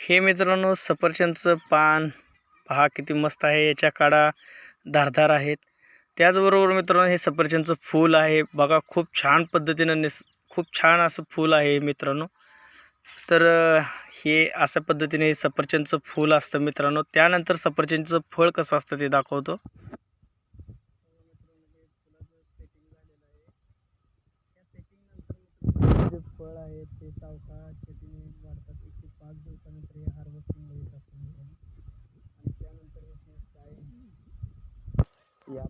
हे मित्रांनो सफरचंदचं पान पहा किती मस्त आहे. याच्या काडा धारदार आहेत. त्याचबरोबर मित्रांनो हे सफरचंदचं फूल आहे. बघा खूप छान पद्धतीनं निस खूप छान असं फूल आहे मित्रांनो. तर हे अशा पद्धतीने हे सफरचंदचं फूल असतं मित्रांनो. त्यानंतर सफरचंदचं फळ कसं असतं ते दाखवतो. जे फळ आहे ते सावकाश शेतीने वाढतात. त्यानंतर हे हार्वेस्टिंग होत आणि त्यानंतर याची साईज या